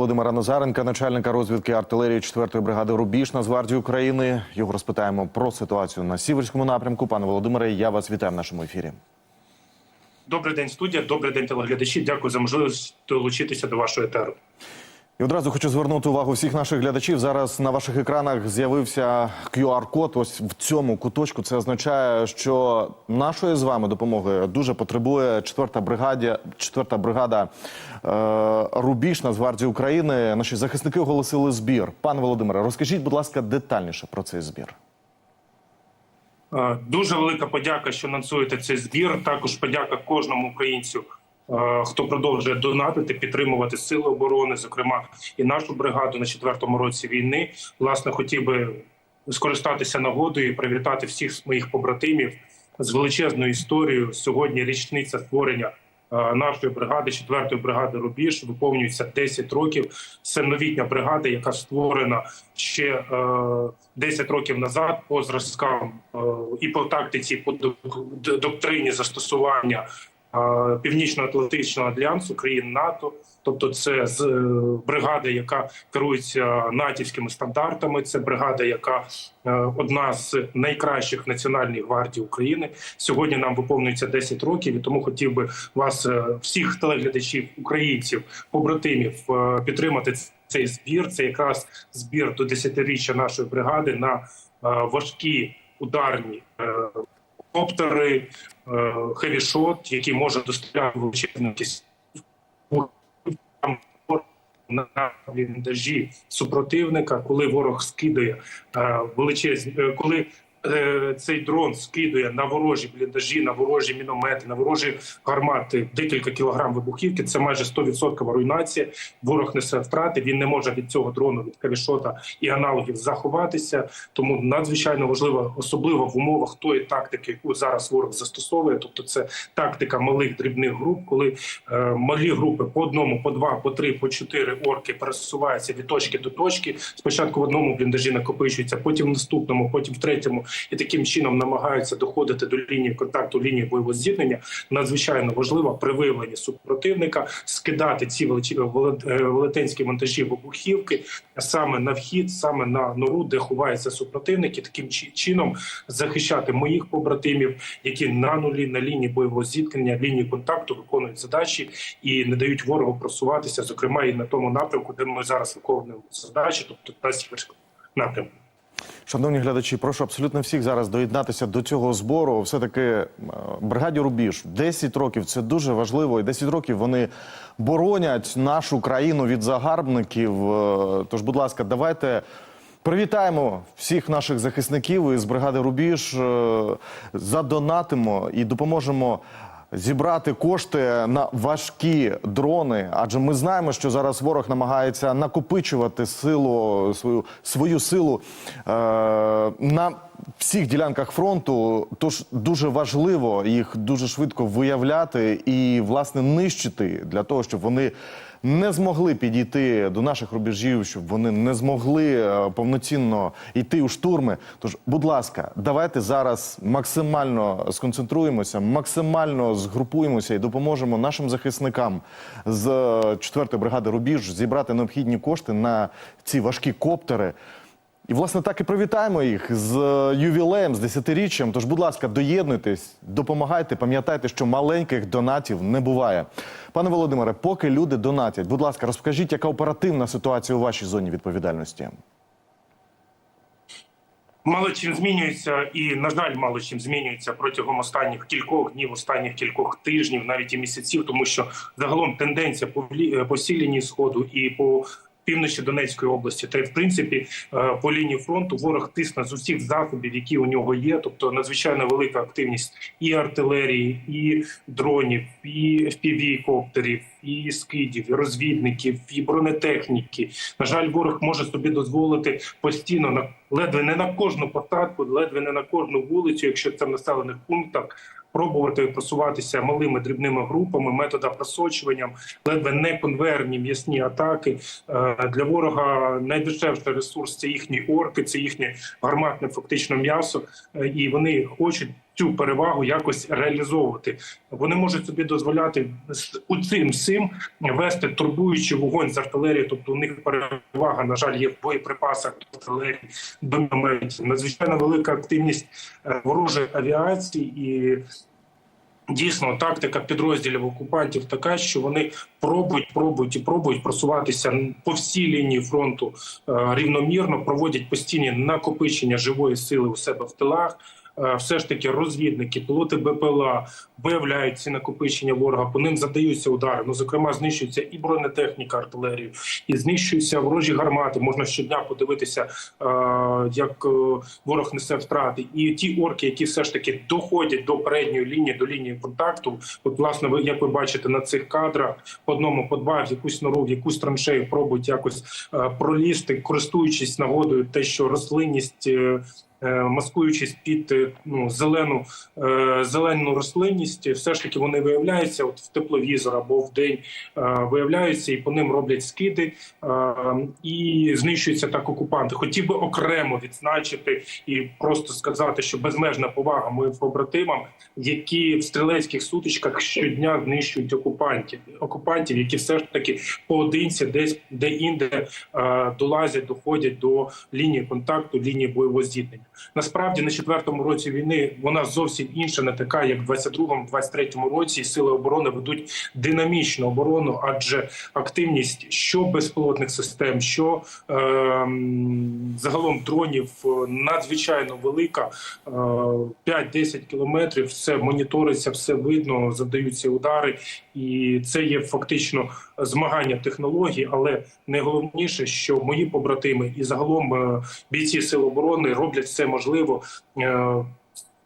Володимира Назаренка, начальника розвідки артилерії 4-ї бригади Рубіж Нацгвардії України. Його розпитаємо про ситуацію на Сіверському напрямку. Пане Володимире, я вас вітаю в нашому ефірі. Добрий день, студія. Добрий день, телеглядачі. Дякую за можливість долучитися до вашого етеру. І одразу хочу звернути увагу всіх наших глядачів. Зараз на ваших екранах з'явився QR-код. Ось в цьому куточку. Це означає, що нашої з вами допомоги дуже потребує 4-та бригаді, 4-та бригада е, Рубіж Нацгвардії України. Наші захисники оголосили збір. Пане Володимире, розкажіть, будь ласка, детальніше про цей збір. Е, Дуже велика подяка, що анонсуєте цей збір. Також подяка кожному українцю, хто продовжує донатити, підтримувати сили оборони, зокрема і нашу бригаду на четвертому році війни. Власне, хотів би скористатися нагодою і привітати всіх моїх побратимів з величезною історією. Сьогодні річниця створення. е, Нашої бригади, 4-ї бригади Рубіж, виповнюється 10 років. Це новітня бригада, яка створена ще е, 10 років назад по зразкам е, і по тактиці, по доктрині застосування е, Північно-Атлантичного альянсу країн НАТО. Тобто, це з е, бригада, яка керується натівськими стандартами. Це бригада, яка е, одна з найкращих національних гвардій України. Сьогодні нам виповнюється 10 років, і тому хотів би вас, е, всіх телеглядачів, українців, побратимів, підтримати цей збір. Це якраз збір до 10-річчя нашої бригади на важкі ударні коптери, е, хевішот, які можуть доставляти величезну кількість на бліндажі супротивника, коли ворог скидає е, величезні, е, коли цей дрон скидує на ворожі бліндажі, на ворожі міномети, на ворожі гармати декілька кілограм вибухівки. Це майже 100% руйнація. Ворог несе втрати. Він не може від цього дрону, від кавішота і аналогів заховатися. Тому надзвичайно важливо, особливо в умовах тої тактики, яку зараз ворог застосовує. Тобто, це тактика малих дрібних груп, коли е, малі групи по одному, по два, по три, по чотири орки пересуваються від точки до точки. Спочатку в одному бліндажі накопичуються, потім в наступному, потім в третьому, і таким чином намагаються доходити до лінії контакту, лінії бойового зіткнення. Надзвичайно важливо при виявленні супротивника скидати ці е, велетенські монтажі вибухівки саме на вхід, саме на нору, де ховається супротивник, і таким чи- чином захищати моїх побратимів, які на нулі на лінії бойового зіткнення, лінії контакту виконують задачі і не дають ворогу просуватися, зокрема і на тому напрямку, де ми зараз виконуємо задачі, тобто на сіверському напрямку. Шановні глядачі, прошу абсолютно всіх зараз доєднатися до цього збору. Все таки е, бригаді Рубіж 10 років це дуже важливо. І 10 років вони боронять нашу країну від загарбників. Е, Тож, будь ласка, давайте. Привітаємо всіх наших захисників із бригади Рубіж, е, задонатимо і допоможемо зібрати кошти на важкі дрони. Адже ми знаємо, що зараз ворог намагається накопичувати силу свою свою силу е, на всіх ділянках фронту. Тож дуже важливо їх дуже швидко виявляти і власне нищити для того, щоб вони. Не змогли підійти до наших рубежів, щоб вони не змогли е, повноцінно йти у штурми. Тож, будь ласка, давайте зараз максимально сконцентруємося, максимально згрупуємося і допоможемо нашим захисникам з 4-ї бригади Рубіж зібрати необхідні кошти на ці важкі коптери. І, власне, так і привітаємо їх з е, ювілеєм, з десятиріччям. Тож, будь ласка, доєднуйтесь, допомагайте, пам'ятайте, що маленьких донатів не буває. Пане Володимире, поки люди донатять, будь ласка, розкажіть, яка оперативна ситуація у вашій зоні відповідальності? Мало чим змінюється, і на жаль, мало чим змінюється протягом останніх кількох днів, останніх кількох тижнів, навіть і місяців, тому що загалом тенденція по по всій сходу і по півночі Донецької області, та й в принципі е, по лінії фронту ворог тисне з усіх засобів, які у нього є. Тобто надзвичайно велика активність і артилерії, і дронів, і fpv коптерів, і скидів, і розвідників, і бронетехніки. На жаль, ворог може собі дозволити постійно на ледве не на кожну посадку, ледве не на кожну вулицю, якщо це в населених пунктах. Пробувати просуватися малими дрібними групами, метода просочування, ледве не конверні м'ясні атаки Е, для ворога. Найдешевший ресурс це їхні орки, це їхнє гарматне фактично м'ясо, Е, і вони хочуть цю перевагу якось реалізовувати. Вони можуть собі дозволяти у цим всім вести турбуючий вогонь з артилерії. Тобто у них перевага, на жаль, є в боєприпасах до артилерії, до мінометів. Надзвичайно велика активність е, ворожої авіації і. Дійсно, тактика підрозділів окупантів така, що вони пробують, пробують і пробують просуватися по всій лінії фронту е, рівномірно, проводять постійні накопичення живої сили у себе в тилах. Е, Все ж таки, розвідники, пілоти БПЛА виявляють ці накопичення ворога, по ним задаються удари. Ну, зокрема, знищується і бронетехніка, артилерію, і знищуються ворожі гармати. Можна щодня подивитися, е, як е, ворог несе втрати. І ті орки, які все ж таки доходять до передньої лінії, до лінії контакту. От, власне, ви як ви бачите на цих кадрах, по одному, по два, в якусь нору, в якусь траншею пробують якось пролізти, користуючись нагодою, те, що рослинність. Е, Маскуючись під е, ну зелену е, зелену рослинність, все ж таки вони виявляються от в тепловізор або в день виявляються і по ним роблять скиди і знищуються так окупанти. Хотів би окремо відзначити і просто сказати, що безмежна повага моїм побратимам, які в стрілецьких сутичках щодня знищують окупантів, окупантів, які все ж таки поодинці, десь де інде долазять, доходять до лінії контакту, лінії бойового зіткнення. Насправді на четвертому році війни вона зовсім інша, не така, як в 22-23 році. Сили оборони ведуть динамічну оборону, адже активність що безпілотних систем, що е, загалом дронів е, надзвичайно велика. Е, 5-10 кілометрів все моніториться, все видно, задаються удари, і це є фактично змагання технологій. Але найголовніше, що мої побратими і загалом е, бійці сил оборони роблять все можливо. з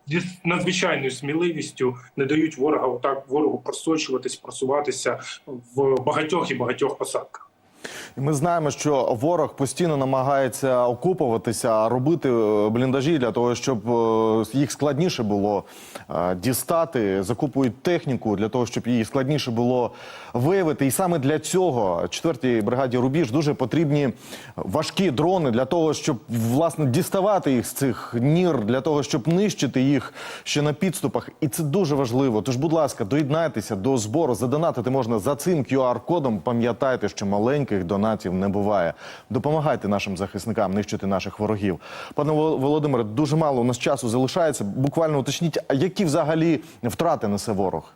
Зі надзвичайною сміливістю не дають ворога отак ворогу просочуватись, просуватися в багатьох і багатьох посадках. І ми знаємо, що ворог постійно намагається окупуватися, робити е, бліндажі для того, щоб е, їх складніше було е, дістати, закупують техніку для того, щоб її складніше було виявити. І саме для цього 4-й бригаді Рубіж дуже потрібні важкі дрони для того, щоб власне діставати їх з цих нір, для того, щоб нищити їх ще на підступах. І це дуже важливо. Тож, будь ласка, доєднайтеся до збору. Задонатити можна за цим QR-кодом. Пам'ятайте, що маленьких донатів не буває. Допомагайте нашим захисникам нищити наших ворогів. Пане Володимире, дуже мало у нас часу залишається. Буквально уточніть, які взагалі втрати несе ворог?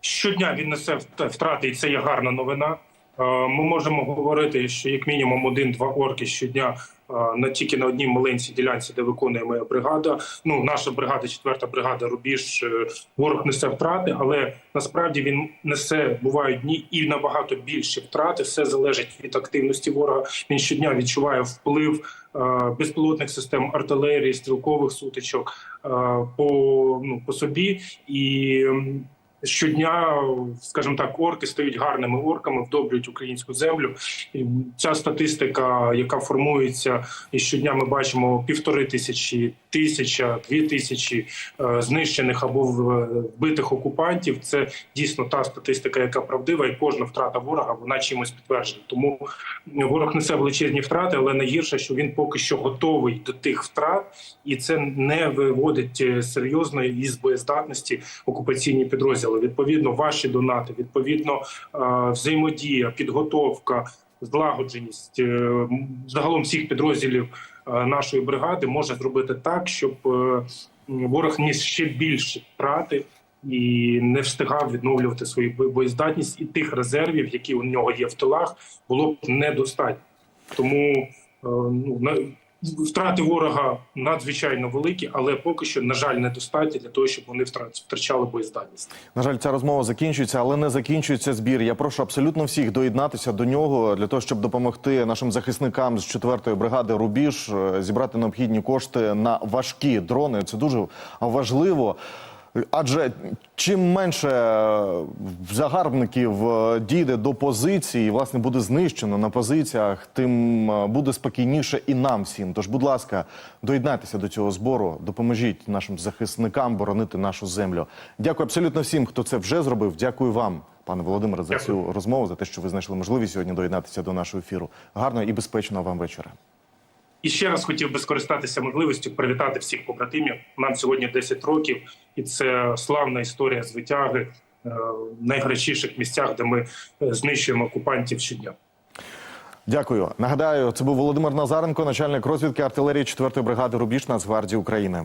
Щодня він несе втрати, і це є гарна новина. Е, Ми можемо говорити, що як мінімум один-два орки щодня е, на тільки на одній маленькій ділянці, де виконує моя бригада. Ну, наша бригада, четверта бригада Рубіж. е, Ворог несе втрати, але насправді він несе бувають дні і набагато більші втрати. Все залежить від активності ворога. Він щодня відчуває вплив е, безпілотних систем артилерії, стрілкових сутичок е, по ну по собі і. Щодня, скажімо так, орки стають гарними орками, вдобрюють українську землю. І ця статистика, яка формується, і щодня ми бачимо півтори тисячі, тисяча, дві тисячі е, знищених або вбитих окупантів. Це дійсно та статистика, яка правдива, і кожна втрата ворога вона чимось підтверджена. Тому ворог несе величезні втрати, але найгірше, що він поки що готовий до тих втрат, і це не виводить е, серйозно із боєздатності окупаційні підрозділи. Відповідно, ваші донати, відповідно, е, взаємодія, підготовка, злагодженість е, загалом всіх підрозділів е, нашої бригади може зробити так, щоб ворог ніс ще більші втрати. І не встигав відновлювати свою боєздатність, і тих резервів, які у нього є в тилах, було б недостатньо. Тому ну втрати ворога надзвичайно великі, але поки що, на жаль, недостатні для того, щоб вони втра- втрачали боєздатність. На жаль, ця розмова закінчується, але не закінчується збір. Я прошу абсолютно всіх доєднатися до нього для того, щоб допомогти нашим захисникам з 4-ї бригади Рубіж е, зібрати необхідні кошти на важкі дрони. Це дуже важливо. Адже чим менше е, загарбників е, дійде до позиції, власне, буде знищено на позиціях, тим е, буде спокійніше і нам всім. Тож, будь ласка, доєднайтеся до цього збору, допоможіть нашим захисникам боронити нашу землю. Дякую абсолютно всім, хто це вже зробив. Дякую вам, пане Володимире, за цю розмову, за те, що ви знайшли можливість сьогодні доєднатися до нашого ефіру. Гарного і безпечного вам вечора. І ще раз хотів би скористатися можливістю привітати всіх побратимів. Нам сьогодні 10 років, і це славна історія з витяги е, в найгарячіших місцях, де ми е, знищуємо окупантів щодня. Дякую. Нагадаю, це був Володимир Назаренко, начальник розвідки артилерії 4-ї бригади Рубіж Нацгвардії України.